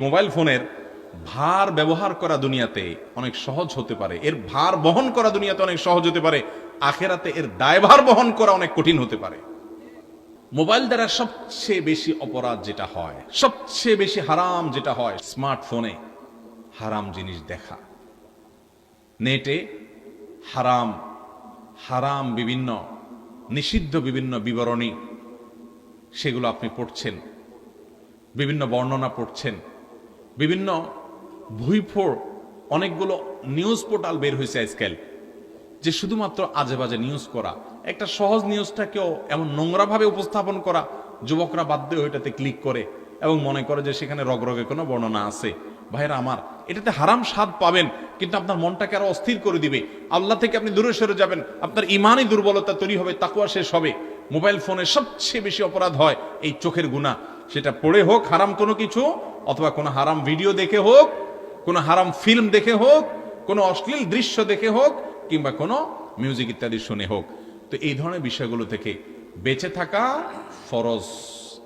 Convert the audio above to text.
Mobile ফোনের ভার ব্যবহার করা দুনিয়াতে অনেক সহজ হতে পারে। এর ভার বহন করা দুনিয়াতে অনেক সহজ হতে পারে। আখেরাতে এর দায়ভার বহন করা অনেক কঠিন হতে পারে। মোবাইল দ্বারা সবচেয়ে বেশি অপরাধ যেটা হয়, সবচেয়ে বেশি হারাম যেটা হয়, স্মার্টফোনে হারাম জিনিস দেখা। নেটে হারাম হারাম বিভিন্ন, নিষিদ্ধ বিভিন্ন বিবরণী, সেগুলো আপনি পড়ছেন, বিভিন্ন বর্ণনা পড়ছেন বিভিন্ন ভুইফোর অনেকগুলো নিউজ পোর্টাল বের হয়েছে আজকাল, যে শুধুমাত্র আজে বাজে নিউজ করা। একটা সহজ নিউজটাকেও এমন নোংরাভাবে উপস্থাপন করা, যুবকরা বাধ্য হয়ে ক্লিক করে এবং মনে করে যে সেখানে রগরগে কোনো বর্ণনা আছে। ভাইরা আমার, এটাতে হারাম স্বাদ পাবেন, কিন্তু আপনার মনটাকে আরও অস্থির করে দিবে। আল্লাহ থেকে আপনি দূরে সরে যাবেন, আপনার ইমানই দুর্বলতা তৈরি হবে, তাকুয়া শেষ হবে। মোবাইল ফোনে সবচেয়ে বেশি অপরাধ হয় এই চোখের গুণা। সেটা পড়ে হোক, হারাম কোনো কিছু, অথবা কোনো হারাম ভিডিও দেখে হোক, কোনো হারাম ফিল্ম দেখে হোক, কোনো অশ্লীল দৃশ্য দেখে হোক, কিংবা কোনো মিউজিক ইত্যাদি শুনে হোক। তো এই ধরনের বিষয়গুলো থেকে বেঁচে থাকা ফরজ।